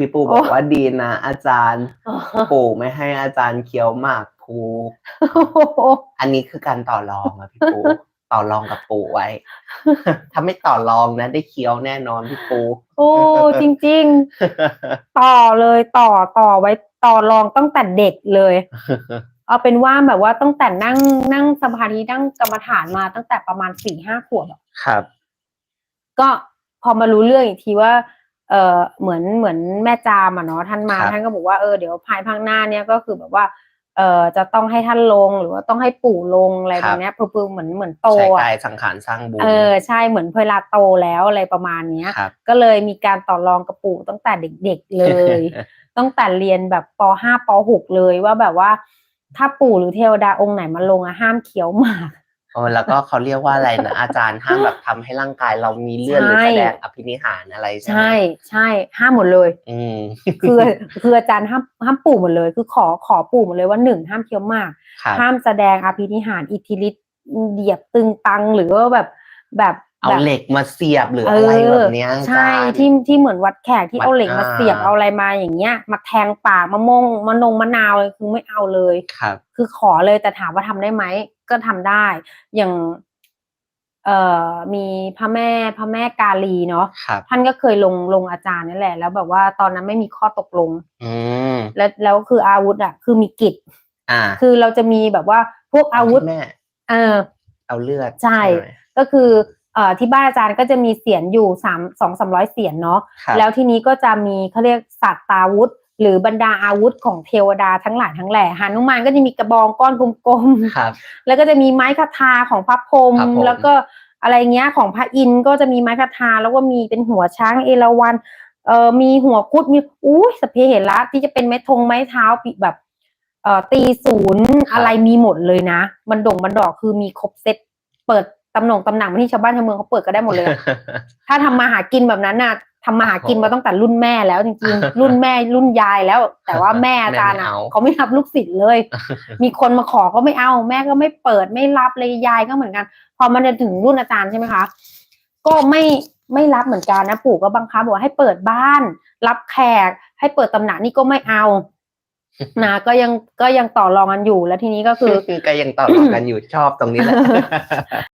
พี่ปูบอกว่าดีนะ อาจารย์ปู่ไม่ให้อาจารย์เคี้ยวหมากภูอันนี้คือการต่อรองอะพี่ปูต่อรองกับปู่ไว้ ถ้าไม่ต่อรองนะ ได้เคี้ยวแน่นอนพี่ปูโอ้จริง ๆ ต่อเลยต่อต่อไว้ต่อรองตั้งแต่เด็กเลย เอาเป็นว่าแบบว่าตั้งแต่นั่งนั่งสมาธินั่งกรรมฐานมาตั้งแต่ประมาณสี่ห้าขวบอะครับ ก็พอมารู้เรื่องอีกทีว่า เออเหมือนเหมือนแม่จามอะเนาะท่านมาครับท่านก็บอกว่าเออเดี๋ยวภายภาคหน้าเนี่ยก็คือแบบว่าเออจะต้องให้ท่านลงหรือว่าต้องให้ปู่ลงอะไรแบบเนี้ยเพื่อๆเหมือนเหมือนโตใช้อะกายสังขารสร้างบุญเออใช่เหมือนเวลาโตแล้วอะไรประมาณเนี้ยครับก็เลยมีการต่อรองกับปู่ตั้งแต่เด็กๆเลย ตั้งแต่เรียนแบบป .5 ป .6 เลยว่าแบบว่า ถ้าปู่หรือเทวดาองค์ไหนมาลงอะห้ามเคี้ยวหมาก โอ้แล้วก็เขาเรียกว่าอะไรนะอาจารย์ห้ามแบบทำให้ร่างกายเรามีเลือดหรือใช่ แสดงอภินิหารอะไรใช่ไหมใช่ใช่ห้ามหมดเลย อืม คือคืออาจารย์ห้ามห้ามปู่หมดเลย คือขอขอปู่หมดเลยว่าหนึ่งห้ามเคี้ยวหมาก ครับ ห้ามแสดงอภินิหารอิทธิฤทธิ์เหยียบตึงตังหรือว่าแบบแบบเอาแบบเหล็กมาเสียบหรืออะไรแบบเนี้ยอาใช่จารย์ที่ที่เหมือนวัดแขกที่วัดเอาเหล็กมาอ่า เสียบเอาอะไรมาอย่างเงี้ย มาแทงปากมะมงมะนงมะนาวเลยคือไม่เอาเลย ครับ คือขอเลยแต่ถามว่าทำได้ไหม ก็ทำได้ อย่างเอ่อมีพระแม่พระแม่กาลีเนาะครับท่านก็เคยลงลงอาจารย์นั่นแหละ แล้วแบบว่าตอนนั้นไม่มีข้อตกลงอืมแล้วแล้วคืออาวุธอะ คือมีกิจอ่าคือเราจะมีแบบว่าพวกอาวุธแม่เออเอาเลือดใช่ไหมก็คือเอ่อที่บ้านอาจารย์ก็จะมีเสียนอยู่สามสองสามร้อยเสียนเนาะครับแล้วทีนี้ก็จะมีเขาเรียกสัตตาวุธ หรือบรรดาอาวุธของเทวดาทั้งหลายทั้งแหล่หานุมานก็จะมีกระบองก้อนกลมๆครับแล้วก็จะมีไม้คาทาของพระพรหมพระพรหมแล้วก็อะไรเงี้ยของพระอินทร์ก็จะมีไม้คาทาแล้วก็มีเป็นหัวช้างเอราวัณเอ่อมีหัวคุดมีอุ้ยสพเพเหระที่จะเป็นไม้ธงไม้เท้าปีแบบเอ่อตีศูนย์อะไรมีหมดเลยนะบันดงบันดอกคือมีครบเซตเปิดตำหนงตำหนักที่ชาวบ้านชาวเมืองเขาเปิดก็ได้หมดเลยอะ ถ้าทำมาหากินแบบนั้นน่ะ ทำมาหากินมาตั้งแต่รุ่นแม่แล้วจริงๆ รุ่นแม่รุ่นยายแล้ว แต่ว่าแม่อาจารย์อะแม่ไม่เอาเขาไม่รับลูกศิษย์เลย มีคนมาขอก็ไม่เอา แม่ก็ไม่เปิดไม่รับเลยยายก็เหมือนกัน พอมันจะถึงรุ่นอาจารย์ใช่ไหมคะ ก็ไม่ไม่รับเหมือนกันนะปู่ก็บังคับบอกว่าให้เปิดบ้าน รับแขก ให้เปิดตำหนักนี่ก็ไม่เอานะก็ยังก็ยังต่อรองกันอยู่แล้วทีนี้ก็คือก็ยังต่อรองกันอยู่ชอบตรงนี้แหละ